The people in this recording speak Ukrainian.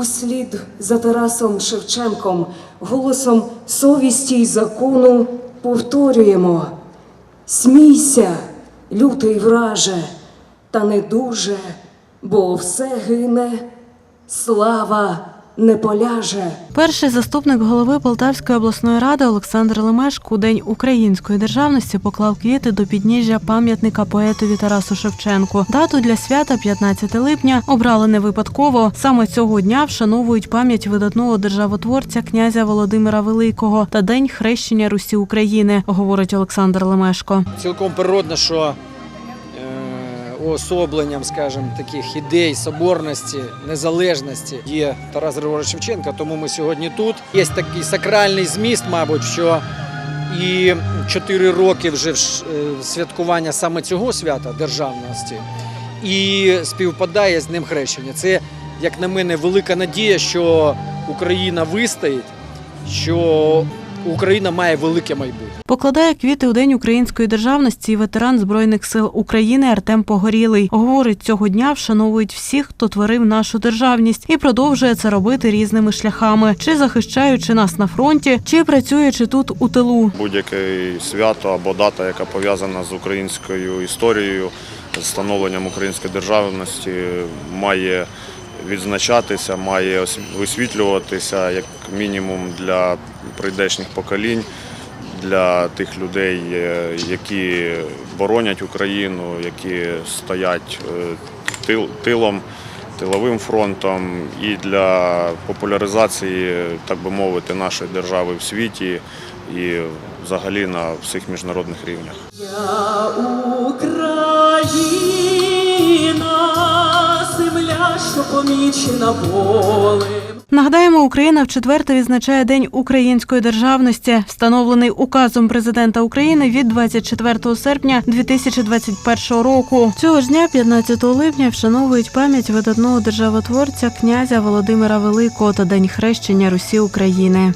услід за Тарасом Шевченком, голосом совісті й закону повторюємо: Смійся, лютий враже, та не дуже, бо все гине, слава не поляже. Перший заступник голови Полтавської обласної ради Олександр Лемешко у День української державності поклав квіти до підніжжя пам'ятника поетові Тарасу Шевченку. Дату для свята 15 липня обрали не випадково. Саме цього дня вшановують пам'ять видатного державотворця князя Володимира Великого та День хрещення Русі України, говорить Олександр Лемешко. Цілком природно, що уособленням, скажімо, таких ідей соборності, незалежності є Тарас Григорович Шевченко, тому ми сьогодні тут. Є такий сакральний зміст, мабуть, що і чотири роки вже е, святкування саме цього свята державності і співпадає з Днем Хрещення. Це, як на мене, велика надія, що Україна вистоїть, що Україна має велике майбутнє. Покладає квіти у День української державності і ветеран Збройних сил України Артем Погорілий. Говорить, цього дня вшановують всіх, хто творив нашу державність, і продовжує це робити різними шляхами, чи захищаючи нас на фронті, чи працюючи тут у тилу. Будь-яке свято або дата, яка пов'язана з українською історією, з становленням української державності, має відзначатися, має висвітлюватися як мінімум для прийдешніх поколінь, для тих людей, е, які боронять Україну, які стоять е, тил- тилом. Тиловим фронтом і для популяризації, так би мовити, нашої держави в світі і взагалі на всіх міжнародних рівнях. Помічена болем. Нагадаємо, Україна в четверте відзначає День української державності, встановлений указом президента України від 24 серпня 2021 року. Цього ж дня, 15 липня, вшановують пам'ять видатного державотворця князя Володимира Великого та День хрещення Русі України.